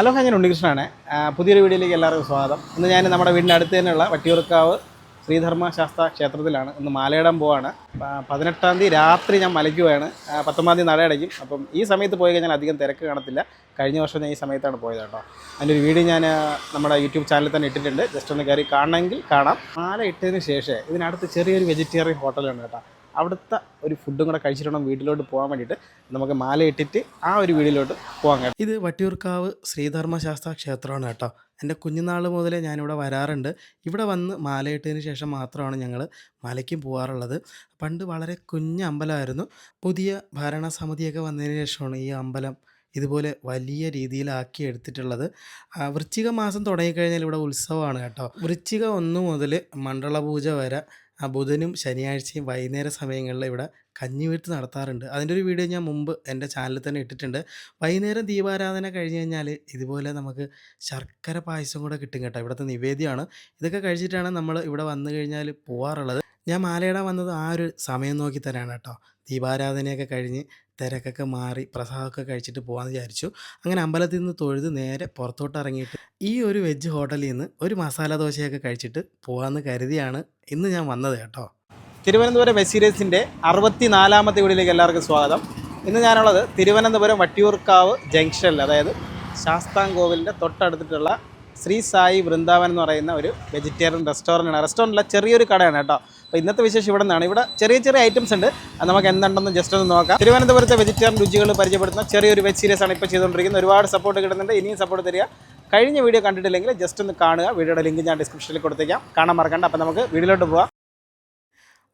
Hello ഞാൻ ഉണ്ണികൃഷ്ണനാണ് പുതിയൊരു വീഡിയോയിലേക്ക് എല്ലാവർക്കും സ്വാഗതം. ഇന്ന് ഞാൻ നമ്മുടെ വീടിന്റെ അടുത്ത് തന്നെയുള്ള വട്ടിയൂർക്കാവ് ശ്രീധർമ്മ ശാസ്ത്ര ക്ഷേത്രത്തിലാണ്. ഇന്ന് മാലയിടാൻ പോവാണ്. പതിനെട്ടാം തീയതി രാത്രി ഞാൻ മലയ്ക്കുവാണ് പത്തൊമ്പതാം തീയതി നട അടയ്ക്കും അപ്പം ഈ സമയത്ത് പോയി കഴിഞ്ഞാൽ അധികം തിരക്ക് കാണത്തില്ല. കഴിഞ്ഞ വർഷം ഞാൻ ഈ സമയത്താണ് പോയത് കേട്ടോ. അതിന്റെ ഒരു വീഡിയോ ഞാൻ നമ്മുടെ യൂട്യൂബ് ചാനലിൽ തന്നെ ഇട്ടിട്ടുണ്ട്. ജസ്റ്റ് ഒന്ന് കയറി കാണണമെങ്കിൽ കാണാം. മാല ഇട്ടതിന് ശേഷം ഇതിനടുത്ത് ചെറിയൊരു വെജിറ്റേറിയൻ ഹോട്ടലാണ് കേട്ടോ. അവിടുത്തെ ഒരു ഫുഡും കൂടെ കഴിച്ചിട്ട് വീട്ടിലോട്ട് പോകാൻ വേണ്ടിയിട്ട് നമുക്ക് മാല ഇട്ടിട്ട് ആ ഒരു വീഡിയോയിലോട്ട് പോകാൻ കേട്ടോ ഇത് വട്ടിയൂർക്കാവ് ശ്രീധർമ്മശാസ്ത്ര ക്ഷേത്രമാണ് കേട്ടോ. എന്റെ കുഞ്ഞുനാൾ മുതലേ ഞാനിവിടെ വരാറുണ്ട്. ഇവിടെ വന്ന് മാലയിട്ടതിന് ശേഷം മാത്രമാണ് ഞങ്ങൾ മലയ്ക്കും പോകാറുള്ളത് പണ്ട് വളരെ കുഞ്ഞ അമ്പലമായിരുന്നു. പുതിയ ഭരണസമിതിയൊക്കെ വന്നതിന് ശേഷമാണ് ഈ അമ്പലം ഇതുപോലെ വലിയ രീതിയിലാക്കി എടുത്തിട്ടുള്ളത്. വൃശ്ചിക മാസം തുടങ്ങിക്കഴിഞ്ഞാൽ ഇവിടെ ഉത്സവമാണ് കേട്ടോ. വൃശ്ചിക ഒന്ന് മുതൽ മണ്ഡലപൂജ വരെ ബുധനും ശനിയാഴ്ചയും വൈകുന്നേര സമയങ്ങളിൽ ഇവിടെ കഞ്ഞിവീഴ്ത്ത് നടത്താറുണ്ട്. അതിന്റെ ഒരു വീഡിയോ ഞാൻ മുമ്പ് എന്റെ ചാനലിൽ തന്നെ ഇട്ടിട്ടുണ്ട്. വൈകുന്നേരം ദീപാരാധന കഴിഞ്ഞ് കഴിഞ്ഞാൽ ഇതുപോലെ നമുക്ക് ശർക്കര പായസം കൂടെ കിട്ടും കേട്ടോ. ഇവിടുത്തെ നിവേദ്യമാണ്. ഇതൊക്കെ കഴിച്ചിട്ടാണ് നമ്മൾ ഇവിടെ വന്നു കഴിഞ്ഞാൽ പോവാറുള്ളത്. ഞാൻ മാലയിടാൻ വന്നത് ആ ഒരു സമയം നോക്കി തരാണ് കേട്ടോ. ദീപാരാധനയൊക്കെ കഴിഞ്ഞ് തിരക്കൊക്കെ മാറി പ്രസാദമൊക്കെ കഴിച്ചിട്ട് പോകാമെന്ന് വിചാരിച്ചു. അങ്ങനെ അമ്പലത്തിൽ നിന്ന് തൊഴുത് നേരെ പുറത്തോട്ട് ഇറങ്ങിയിട്ട് ഈ ഒരു വെജ് ഹോട്ടലിൽ നിന്ന് ഒരു മസാല ദോശയൊക്കെ കഴിച്ചിട്ട് പോകാമെന്ന് കരുതിയാണ് ഇന്ന് ഞാൻ വന്നത് കേട്ടോ. തിരുവനന്തപുരം വെസീരീസിന്റെ അറുപത്തി നാലാമത്തെ വീടിലേക്ക് എല്ലാവർക്കും സ്വാഗതം. ഇന്ന് ഞാനുള്ളത് തിരുവനന്തപുരം വട്ടിയൂർക്കാവ് ജംഗ്ഷനിൽ അതായത് ശാസ്താംകോവിലിന്റെ തൊട്ടടുത്തിട്ടുള്ള ശ്രീ സായി വൃന്ദാവൻ എന്ന് പറയുന്ന ഒരു വെജിറ്റേറിയൻ റെസ്റ്റോറന്റാണ് റെസ്റ്റോറന്റിലെ ചെറിയൊരു കടയാണ് കേട്ടോ. അപ്പോൾ ഇന്നത്തെ വിശേഷം ഇവിടെ നിന്നാണ് ഇവിടെ ചെറിയ ചെറിയ ഐറ്റംസ് ഉണ്ട്. അത് നമുക്ക് എന്തുണ്ടെന്ന് ജസ്റ്റ് ഒന്ന് നോക്കാം. തിരുവനന്തപുരത്തെ വെജിറ്റേറിയൻ രുചികൾ പരിചയപ്പെടുത്തുന്ന ചെറിയൊരു വെബ് സീരീസ് ആണ് ഇപ്പോൾ ചെയ്തുകൊണ്ടിരിക്കുന്നത്. ഒരുപാട് സപ്പോർട്ട് കിട്ടുന്നുണ്ട്. ഇനിയും സപ്പോർട്ട് തരിക. കഴിഞ്ഞ വീഡിയോ കണ്ടിട്ടില്ലെങ്കിൽ ജസ്റ്റ് ഒന്ന് കാണുക. വീഡിയോയുടെ ലിങ്ക് ഞാൻ ഡിസ്ക്രിപ്ഷനിൽ കൊടുത്തേക്കാം. കാണാൻ മറക്കണ്ട. അപ്പോൾ നമുക്ക് വീഡിയോയിലോട്ട് പോവാം.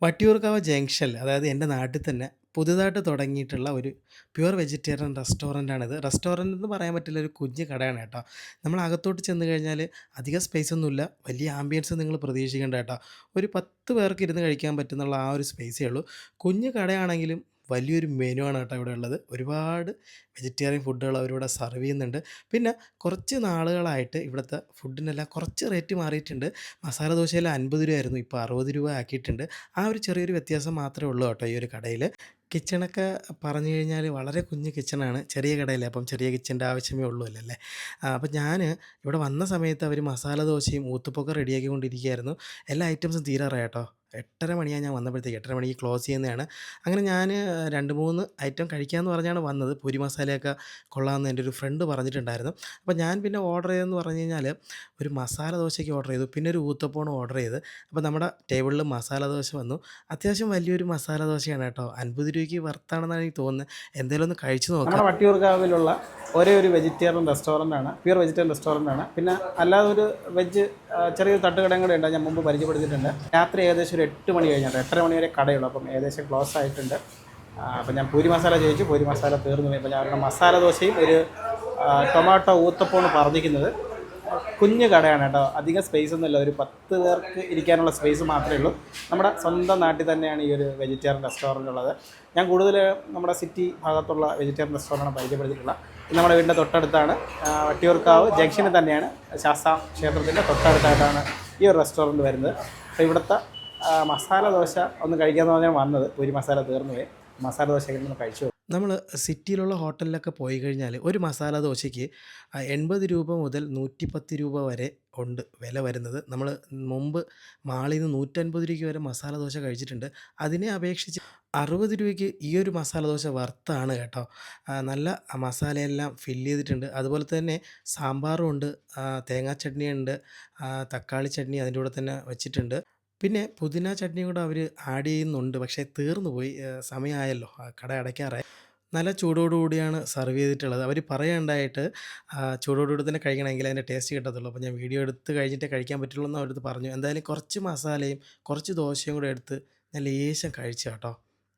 വട്ടിയൂർക്കാവ് ജംഗ്ഷൻ അതായത് എന്റെ നാട്ടിൽ തന്നെ പുതുതായിട്ട് തുടങ്ങിയിട്ടുള്ള ഒരു പ്യുവർ വെജിറ്റേറിയൻ റെസ്റ്റോറന്റാണിത്. റെസ്റ്റോറന്റ് എന്ന് പറയാൻ പറ്റില്ല ഒരു കുഞ്ഞ് കടയാണ് കേട്ടോ. നമ്മൾ അകത്തോട്ട് ചെന്ന് കഴിഞ്ഞാൽ അധികം സ്പേസ് ഒന്നുമില്ല വലിയ ആംബിയൻസ് നിങ്ങൾ പ്രതീക്ഷിക്കേണ്ട കേട്ടോ. ഒരു പത്ത് പേർക്ക് ഇരുന്ന് കഴിക്കാൻ പറ്റുന്നുള്ള ആ ഒരു സ്പേസേ ഉള്ളൂ. കുഞ്ഞ് കടയാണെങ്കിലും വലിയൊരു മെനു ആണ് കേട്ടോ ഇവിടെ ഉള്ളത്. ഒരുപാട് വെജിറ്റേറിയൻ ഫുഡുകൾ അവരിവിടെ സെർവ് ചെയ്യുന്നുണ്ട്. പിന്നെ കുറച്ച് നാളുകളായിട്ട് ഇവിടുത്തെ ഫുഡിനെല്ലാം കുറച്ച് റേറ്റ് മാറിയിട്ടുണ്ട്. മസാല ദോശയിൽ അൻപത് രൂപയായിരുന്നു ഇപ്പോൾ അറുപത് രൂപ ആക്കിയിട്ടുണ്ട്. ആ ഒരു ചെറിയൊരു വ്യത്യാസം മാത്രമേ ഉള്ളൂ കേട്ടോ ഈ ഒരു കടയിൽ കിച്ചണൊക്കെ പറഞ്ഞു കഴിഞ്ഞാൽ വളരെ കുഞ്ഞ് കിച്ചണാണ്. ചെറിയ കടയല്ലേ അപ്പം ചെറിയ കിച്ചന്റെ ആവശ്യമേ ഉള്ളൂ അല്ലേ അപ്പം ഞാൻ ഇവിടെ വന്ന സമയത്ത് അവർ മസാല ദോശയും ഊത്തുപ്പൊക്കെ റെഡിയാക്കി കൊണ്ടിരിക്കുകയായിരുന്നു എല്ലാ ഐറ്റംസും തീരാറായി കേട്ടോ എട്ടര മണിയാണ് ഞാൻ വന്നപ്പോഴത്തേക്ക്. എട്ടര മണിക്ക് ക്ലോസ് ചെയ്യുന്നതാണ്. അങ്ങനെ ഞാൻ രണ്ട് മൂന്ന് ഐറ്റം കഴിക്കാമെന്ന് പറഞ്ഞാണ് വന്നത്. പൂരി മസാലയൊക്കെ കൊള്ളാമെന്ന് എന്റെ ഒരു ഫ്രണ്ട് പറഞ്ഞിട്ടുണ്ടായിരുന്നു. അപ്പോൾ ഞാൻ പിന്നെ ഓർഡർ ചെയ്തതെന്ന് പറഞ്ഞു കഴിഞ്ഞാൽ ഒരു മസാല ദോശയ്ക്ക് ഓർഡർ ചെയ്തു. പിന്നെ ഒരു ഊത്തപ്പമാണ് ഓർഡർ ചെയ്ത് അപ്പോൾ നമ്മുടെ ടേബിളിൽ മസാല ദോശ വന്നു. അത്യാവശ്യം വലിയൊരു മസാല ദോശയാണ് കേട്ടോ. അൻപത് രൂപയ്ക്ക് വർത്താണെന്നാണ് എനിക്ക് തോന്നുന്നത്. എന്തെങ്കിലും ഒന്ന് കഴിച്ചു നോക്കാം. വട്ടിയൂർക്കാവിലുള്ള ഒരേ ഒരു വെജിറ്റേറിയൻ റെസ്റ്റോറന്റ് ആണ്. പ്യൂർ വെജിറ്റേറിയൻ റെസ്റ്റോറന്റ് ആണ്. പിന്നെ അല്ലാതെ ഒരു വെജ് ചെറിയൊരു തട്ടുകടയും കൂടെ ഉണ്ട്. ഞാൻ മുമ്പ് പരിചയപ്പെടുത്തിയിട്ടുണ്ട്. രാത്രി ഏകദേശം ഒരു എട്ട് മണി കഴിഞ്ഞിട്ട് എട്ടര മണി വരെ കടയുള്ളൂ. അപ്പം ഏകദേശം ക്ലോസ് ആയിട്ടുണ്ട്. അപ്പം ഞാൻ പൂരി മസാല ചോദിച്ചു പൂരി മസാല തീർന്നു. അപ്പം ഞാൻ അവരുടെ മസാല ദോശയും ഒരു ടൊമാറ്റോ ഊത്തപ്പമാണ് പറഞ്ഞിരിക്കുന്നത്. കുഞ്ഞ് കടയാണ് കേട്ടോ. അധികം സ്പേസ് ഒന്നുമില്ല. ഒരു പത്ത് പേർക്ക് ഇരിക്കാനുള്ള സ്പേസ് മാത്രമേ ഉള്ളൂ. നമ്മുടെ സ്വന്തം നാട്ടിൽ തന്നെയാണ് ഈ ഒരു വെജിറ്റേറിയൻ റെസ്റ്റോറന്റ് ഉള്ളത്. ഞാൻ കൂടുതൽ നമ്മുടെ സിറ്റി ഭാഗത്തുള്ള വെജിറ്റേറിയൻ റെസ്റ്റോറന്റാണ് പരിചയപ്പെടുത്തിയിട്ടുള്ളത്. നമ്മുടെ വീടിന്റെ തൊട്ടടുത്താണ്. വട്ടിയൂർക്കാവ് ജംഗ്ഷനിൽ തന്നെയാണ് ശാസ്താ ക്ഷേത്രത്തിന്റെ തൊട്ടടുത്തായിട്ടാണ് ഈ ഒരു റെസ്റ്റോറന്റ് വരുന്നത്. അപ്പോൾ ഇവിടുത്തെ മസാല ദോശ ഒന്ന് കഴിക്കാമെന്ന് പറഞ്ഞാൽ വന്നത്. ഒരു മസാല തീർന്നു പോയി മസാല ദോശ ഒന്ന് കഴിച്ചു. നമ്മൾ സിറ്റിയിലുള്ള ഹോട്ടലിലൊക്കെ പോയി കഴിഞ്ഞാൽ ഒരു മസാല ദോശയ്ക്ക് എൺപത് രൂപ മുതൽ നൂറ്റിപ്പത്ത് രൂപ വരെ ഉണ്ട് വില വരുന്നത്. നമ്മൾ മുമ്പ് മാളിൽ നിന്ന് നൂറ്റൻപത് രൂപയ്ക്ക് വരെ മസാല ദോശ കഴിച്ചിട്ടുണ്ട്. അതിനെ അപേക്ഷിച്ച് അറുപത് രൂപയ്ക്ക് ഈ ഒരു മസാല ദോശ വർത്താണ് കേട്ടോ. നല്ല മസാലയെല്ലാം ഫില്ല് ചെയ്തിട്ടുണ്ട്. അതുപോലെ തന്നെ സാമ്പാറും ഉണ്ട് തേങ്ങാ ചട്നിയുണ്ട് ഉണ്ട് തക്കാളി ചട്നി അതിന്റെ കൂടെ തന്നെ വെച്ചിട്ടുണ്ട്. പിന്നെ പുതിന ചട്നിയും കൂടെ അവർ ആഡ് ചെയ്യുന്നുണ്ട്. പക്ഷേ തീർന്നു പോയി. സമയമായല്ലോ കട അടയ്ക്കാറായി. നല്ല ചൂടോടുകൂടിയാണ് സർവ് ചെയ്തിട്ടുള്ളത്. അവർ പറയണ്ടായിട്ട് ചൂടോടുകൂടി തന്നെ കഴിക്കണമെങ്കിൽ അതിന്റെ ടേസ്റ്റ് കിട്ടത്തുള്ളൂ. അപ്പോൾ ഞാൻ വീഡിയോ എടുത്ത് കഴിഞ്ഞിട്ട് കഴിക്കാൻ പറ്റുള്ളൂ എന്ന് അവരടുത്ത് പറഞ്ഞു. എന്തായാലും കുറച്ച് മസാലയും കുറച്ച് ദോശയും കൂടെ എടുത്ത് ഞാൻ ലേശം കഴിച്ചു കേട്ടോ.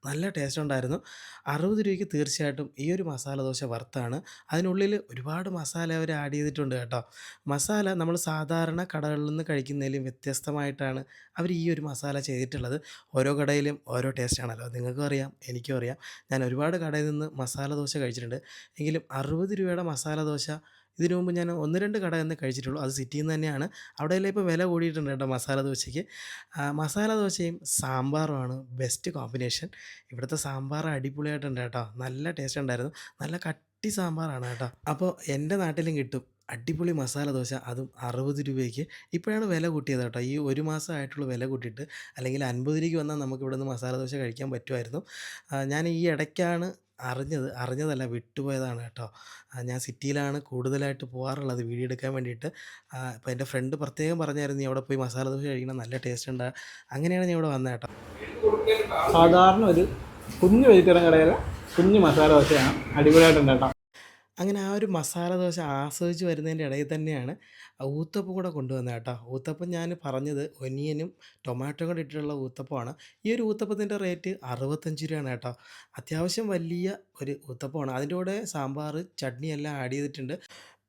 നല്ല ടേസ്റ്റ് ഉണ്ടായിരുന്നു. അറുപത് രൂപയ്ക്ക് തീർച്ചയായിട്ടും ഈ ഒരു മസാല ദോശ വർത്താണ് അതിനുള്ളിൽ ഒരുപാട് മസാല അവർ ആഡ് ചെയ്തിട്ടുണ്ട് കേട്ടോ. മസാല നമ്മൾ സാധാരണ കടകളിൽ നിന്ന് കഴിക്കുന്നതിലും വ്യത്യസ്തമായിട്ടാണ് അവർ ഈ ഒരു മസാല ചെയ്തിട്ടുള്ളത്. ഓരോ കടയിലും ഓരോ ടേസ്റ്റ് ആണല്ലോ. നിങ്ങൾക്കും അറിയാം എനിക്കും അറിയാം. ഞാൻ ഒരുപാട് കടയിൽ നിന്ന് മസാല ദോശ കഴിച്ചിട്ടുണ്ട്. എങ്കിലും അറുപത് രൂപയുടെ മസാല ദോശ ഇതിനു മുമ്പ് ഞാൻ ഒന്ന് രണ്ട് കട എന്ന് കഴിച്ചിട്ടുള്ളൂ. അത് സിറ്റിയിൽ നിന്ന് തന്നെയാണ്. അവിടെയെല്ലാം ഇപ്പോൾ വില കൂടിയിട്ടുണ്ട് കേട്ടോ മസാല ദോശയ്ക്ക്. മസാല ദോശയും സാമ്പാറുമാണ് ബെസ്റ്റ് കോമ്പിനേഷൻ ഇവിടുത്തെ സാമ്പാർ അടിപൊളിയായിട്ടുണ്ട് കേട്ടോ. നല്ല ടേസ്റ്റ് ഉണ്ടായിരുന്നു. നല്ല കട്ടി സാമ്പാറാണ് കേട്ടോ. അപ്പോൾ എന്റെ നാട്ടിലും കിട്ടും. അടിപൊളി മസാല ദോശ അതും അറുപത് രൂപയ്ക്ക്. ഇപ്പോഴാണ് വില കൂട്ടിയത് കേട്ടോ. ഈ ഒരു മാസമായിട്ടുള്ള വില കൂട്ടിയിട്ട് അല്ലെങ്കിൽ അൻപത് രൂപയ്ക്ക് വന്നാൽ നമുക്ക് ഇവിടെ നിന്ന് മസാല ദോശ കഴിക്കാൻ പറ്റുമായിരുന്നു. ഞാൻ ഈ ഇടയ്ക്കാണ് അറിഞ്ഞത് അറിഞ്ഞതല്ല വിട്ടുപോയതാണ് കേട്ടോ. ഞാൻ സിറ്റിയിലാണ് കൂടുതലായിട്ട് പോകാറുള്ളത് വീഡിയോ എടുക്കാൻ വേണ്ടിയിട്ട്. അപ്പോൾ എന്റെ ഫ്രണ്ട് പ്രത്യേകം പറഞ്ഞായിരുന്നു നീ അവിടെ പോയി മസാല ദോശ കഴിക്കണം നല്ല ടേസ്റ്റ് ഉണ്ട്. അങ്ങനെയാണ് ഞാൻ ഇവിടെ വന്നത് കേട്ടോ. സാധാരണ ഒരു കുഞ്ഞു വെജിറ്റേറിയൻ കടയിലെ കുഞ്ഞു മസാല ദോശയാണ് അടിപൊളിയായിട്ടുണ്ട് കേട്ടോ. അങ്ങനെ ആ ഒരു മസാല ദോശ ആസ്വദിച്ച് വരുന്നതിന്റെ ഇടയിൽ തന്നെയാണ് ഊത്തപ്പം കൂടെ കൊണ്ടുവന്നത് കേട്ടോ. ഊത്തപ്പം ഞാൻ പറഞ്ഞത് ഒനിയനും ടൊമാറ്റോ കൂടെ ഇട്ടിട്ടുള്ള ഊത്തപ്പമാണ്. ഈ ഒരു ഊത്തപ്പത്തിന്റെ റേറ്റ് അറുപത്തഞ്ച് രൂപയാണ് കേട്ടോ. അത്യാവശ്യം വലിയ ഒരു ഊത്തപ്പമാണ്. അതിന്റെ കൂടെ സാമ്പാർ ചട്നി എല്ലാം ആഡ് ചെയ്തിട്ടുണ്ട്.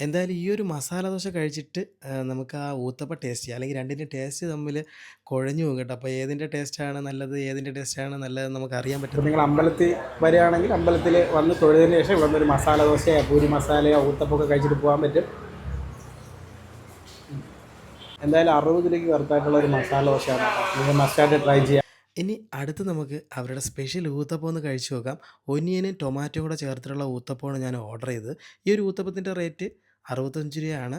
എന്തായാലും ഈ ഒരു മസാല ദോശ കഴിച്ചിട്ട് നമുക്ക് ആ ഊത്തപ്പ ടേസ്റ്റ് അല്ലെങ്കിൽ രണ്ടിന്റെ ടേസ്റ്റ് തമ്മിൽ കുഴഞ്ഞു പോകും കേട്ടോ. അപ്പോൾ ഏതിന്റെ ടേസ്റ്റാണ് നല്ലത് ഏതിന്റെ ടേസ്റ്റാണ് നല്ലത് നമുക്ക് അറിയാൻ പറ്റും നിങ്ങൾ അമ്പലത്തിൽ വരികയാണെങ്കിൽ അമ്പലത്തിൽ വന്ന് തൊഴുതിന് ശേഷം ഇവിടെ ഒരു മസാല ദോശയോ പൂരി മസാലയോ ഊത്തപ്പൊക്കെ കഴിച്ചിട്ട് പോകാൻ പറ്റും. എന്തായാലും അറുപത് രൂപയ്ക്ക് വർത്തായിട്ടുള്ള ഒരു മസാല ദോശയാണ് നിങ്ങൾ മസ്റ്റായിട്ട് ട്രൈ ചെയ്യാം. ഇനി അടുത്ത് നമുക്ക് അവരുടെ സ്പെഷ്യൽ ഊത്തപ്പം ഒന്ന് കഴിച്ചു നോക്കാം. ഒനിയനും ടൊമാറ്റോ കൂടെ ചേർത്തിട്ടുള്ള ഊത്തപ്പമാണ് ഞാൻ ഓർഡർ ചെയ്തത്. ഈ ഒരു ഊത്തപ്പത്തിന്റെ റേറ്റ് അറുപത്തഞ്ച് രൂപയാണ്.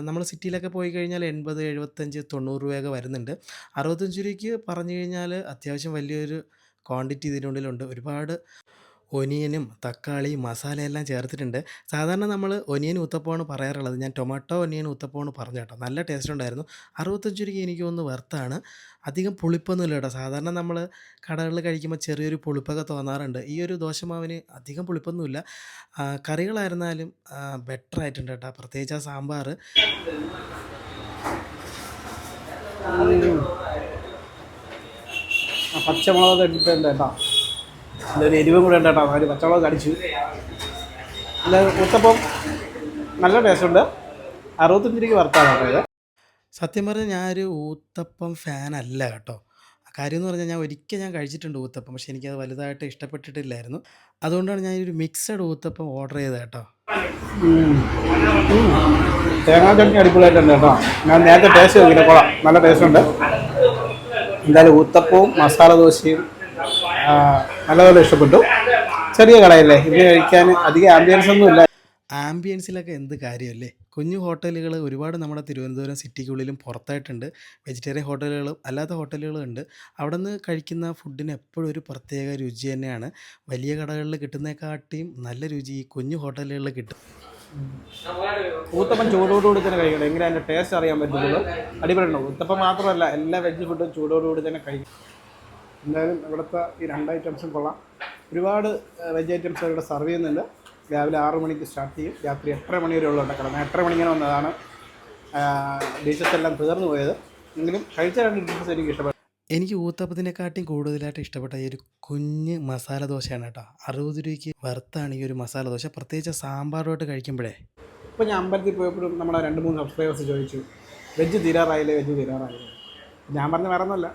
നമ്മൾ സിറ്റിയിലൊക്കെ പോയി കഴിഞ്ഞാൽ എൺപത് എഴുപത്തഞ്ച് തൊണ്ണൂറ് രൂപയൊക്കെ വരുന്നുണ്ട്. അറുപത്തഞ്ച് രൂപയ്ക്ക് പറഞ്ഞു കഴിഞ്ഞാൽ അത്യാവശ്യം വലിയൊരു ക്വാണ്ടിറ്റി ഇതിനുള്ളിലുണ്ട്. ഒരുപാട് ഒനിയനും തക്കാളി മസാലയെല്ലാം ചേർത്തിട്ടുണ്ട്. സാധാരണ നമ്മൾ ഒനിയൻ ഉത്തപ്പമാണ് പറയാറുള്ളത്. ഞാൻ ടൊമാറ്റോ ഒനിയൻ ഉത്തപ്പമാണ് പറഞ്ഞു കേട്ടോ നല്ല ടേസ്റ്റ് ഉണ്ടായിരുന്നു അറുപത്തഞ്ച് രൂപയ്ക്ക് എനിക്ക് ഒന്ന് വെർത്താണ്. അധികം പുളിപ്പൊന്നുമില്ല കേട്ടോ. സാധാരണ നമ്മൾ കടകളിൽ കഴിക്കുമ്പോൾ ചെറിയൊരു പുളിപ്പൊക്കെ തോന്നാറുണ്ട്. ഈ ഒരു ദോശമാവിന് അധികം പുളിപ്പൊന്നുമില്ല. കറികളായിരുന്നാലും ബെറ്റർ ആയിട്ടുണ്ട് കേട്ടോ. പ്രത്യേകിച്ച് ആ സാമ്പാർ. പച്ചമുളക് ഇട്ടിട്ടുണ്ട് കേട്ടോ. നല്ലൊരു എരിവും കൂടെ ഉണ്ട് കേട്ടോ. അവർ പച്ചമുളക് കടിച്ചു. നല്ല മുത്തപ്പം നല്ല ടേസ്റ്റുണ്ട് അറുപത്തഞ്ച് രൂപയ്ക്ക് വർത്താണ് കേട്ടോ ഇത്. സത്യം പറഞ്ഞാൽ ഞാനൊരു ഊത്തപ്പം ഫാനല്ല അല്ല കേട്ടോ. കാര്യം എന്ന് പറഞ്ഞാൽ ഞാൻ ഒരിക്കൽ ഞാൻ കഴിച്ചിട്ടുണ്ട് ഊത്തപ്പം പക്ഷേ എനിക്കത് വലുതായിട്ട് ഇഷ്ടപ്പെട്ടിട്ടില്ലായിരുന്നു. അതുകൊണ്ടാണ് ഞാൻ ഒരു മിക്സഡ് ഊത്തപ്പം ഓർഡർ ചെയ്തത് കേട്ടോ. തേങ്ങാ ചട്നി അടിപൊളിയായിട്ടുണ്ട് കേട്ടോ. ഞാൻ നേരത്തെ ടേസ്റ്റ് നോക്കിയിട്ട് കൊള്ളാം. നല്ല ടേസ്റ്റ് ഉണ്ട്. എന്തായാലും ഊത്തപ്പവും മസാല ദോശയും നല്ലപോലെ ഇഷ്ടപ്പെട്ടു. ചെറിയ കടയല്ലേ ഇത് കഴിക്കാൻ അധികം ആംബിയൻസ് ഒന്നും ഇല്ല. ആംബിയൻസിലൊക്കെ എന്ത് കാര്യമല്ലേ? കുഞ്ഞു ഹോട്ടലുകൾ ഒരുപാട് നമ്മുടെ തിരുവനന്തപുരം സിറ്റിക്കുള്ളിലും പുറത്തായിട്ടുണ്ട്. വെജിറ്റേറിയൻ ഹോട്ടലുകളും അല്ലാത്ത ഹോട്ടലുകളും ഉണ്ട്. അവിടെ നിന്ന് കഴിക്കുന്ന ഫുഡിന് എപ്പോഴും ഒരു പ്രത്യേക രുചി തന്നെയാണ്. വലിയ കടകളിൽ കിട്ടുന്നേക്കാട്ടിയും നല്ല രുചി ഈ കുഞ്ഞു ഹോട്ടലുകളിൽ കിട്ടും. ഊത്തപ്പം ചൂടോടുകൂടി തന്നെ കഴിക്കണം. എങ്ങനെ അതിന്റെ ടേസ്റ്റ് അറിയാൻ പറ്റുള്ളൂ ഉണ്ടാവും ഊത്തപ്പം മാത്രമല്ല എല്ലാ വെജ് ഫുഡും ചൂടോടുകൂടി തന്നെ കഴിക്കും എന്തായാലും ഇവിടുത്തെ ഈ രണ്ട് ഐറ്റംസും കൊള്ളാം. ഒരുപാട് വെജ് ഐറ്റംസ് ഇവിടെ സെർവ് ചെയ്യുന്നുണ്ട്. രാവിലെ ആറ് മണിക്ക് സ്റ്റാർട്ട് ചെയ്യും. രാത്രി എട്ടര മണി വരെ ഉള്ള കിടന്ന്. എട്ടര മണിങ്ങനെ വന്നതാണ് ഡിഷസ് എല്ലാം തീർന്നു പോയത്. എങ്കിലും കഴിച്ച രണ്ട് ഡിഷസ് എനിക്ക് ഇഷ്ടപ്പെട്ടു. എനിക്ക് ഊത്തപ്പത്തിനെക്കാട്ടിയും കൂടുതലായിട്ട് ഇഷ്ടപ്പെട്ട ഈ ഒരു കുഞ്ഞ് മസാല ദോശയാണ് കേട്ടോ. അറുപത് രൂപയ്ക്ക് വറുത്താണ് ഈ ഒരു മസാല ദോശ. പ്രത്യേകിച്ച് സാമ്പാറുമായിട്ട് കഴിക്കുമ്പോഴേ. ഇപ്പോൾ ഞാൻ അമ്പലത്തിൽ പോയപ്പോഴും നമ്മുടെ രണ്ട് മൂന്ന് സബ്സ്ക്രൈബേഴ്സ് ചോദിച്ചു വെജ് തീരാറായില്ലേ? വെജ് തീരാറായില്ലേ? ഞാൻ പറഞ്ഞ വേറെ ഒന്നുമല്ല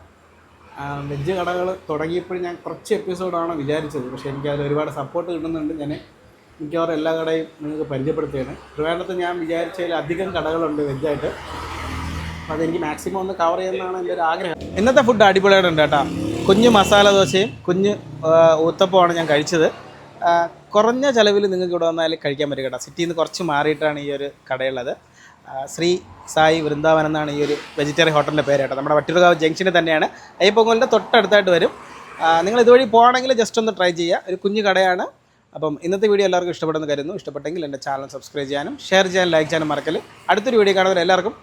വെജ് കടകൾ തുടങ്ങിയപ്പോൾ ഞാൻ കുറച്ച് എപ്പിസോഡാണ് വിചാരിച്ചത്. പക്ഷേ എനിക്കതിൽ ഒരുപാട് സപ്പോർട്ട് കിട്ടുന്നുണ്ട്. ഞാൻ മിക്കവാറും എല്ലാ കടയും നിങ്ങൾക്ക് പരിചയപ്പെടുത്തുകയാണ്. ട്രിവാൻഡ്രത്ത് ഞാൻ വിചാരിച്ചതിൽ അധികം കടകളുണ്ട് വെജായിട്ട് അപ്പോൾ അതെനിക്ക് മാക്സിമം ഒന്ന് കവർ ചെയ്യുന്നതാണ് എന്റെ ഒരു ആഗ്രഹം. ഇന്നത്തെ ഫുഡ് അടിപൊളിയായിട്ടുണ്ട് കേട്ടോ. കുഞ്ഞ് മസാല ദോശയും കുഞ്ഞ് ഊത്തപ്പമാണ് ഞാൻ കഴിച്ചത്. കുറഞ്ഞ ചിലവിൽ നിങ്ങൾക്ക് ഇവിടെ വന്നാൽ കഴിക്കാൻ പറ്റും കേട്ടോ. സിറ്റിയിൽ നിന്ന് കുറച്ച് മാറിയിട്ടാണ് ഈ ഒരു കടയുള്ളത്. ശ്രീ സായി വൃന്ദാവൻ എന്നാണ് ഈ ഒരു വെജിറ്റേറിയൻ ഹോട്ടലിന്റെ പേര് കേട്ടോ. നമ്മുടെ വട്ടിയൂർക്കാവ് ജംഗ്ഷനിൽ തന്നെയാണ്. അയ്യപ്പൊങ്കലിന്റെ തൊട്ടടുത്തായിട്ട് വരും. നിങ്ങൾ ഇതുവഴി പോകണമെങ്കിൽ ജസ്റ്റ് ഒന്ന് ട്രൈ ചെയ്യുക. ഒരു കുഞ്ഞു കടയാണ്. അപ്പം ഇന്നത്തെ വീഡിയോ എല്ലാവർക്കും ഇഷ്ടപ്പെടുന്ന കരുതുന്നു. ഇഷ്ടപ്പെട്ടെങ്കിൽ എന്റെ ചാനൽ സബ്സ്ക്രൈബ് ചെയ്യാനും ഷെയർ ചെയ്യാനും ലൈക്ക് ചെയ്യാനും മറക്കൽ അടുത്തൊരു വീഡിയോ കാണുന്നവർ എല്ലാവർക്കും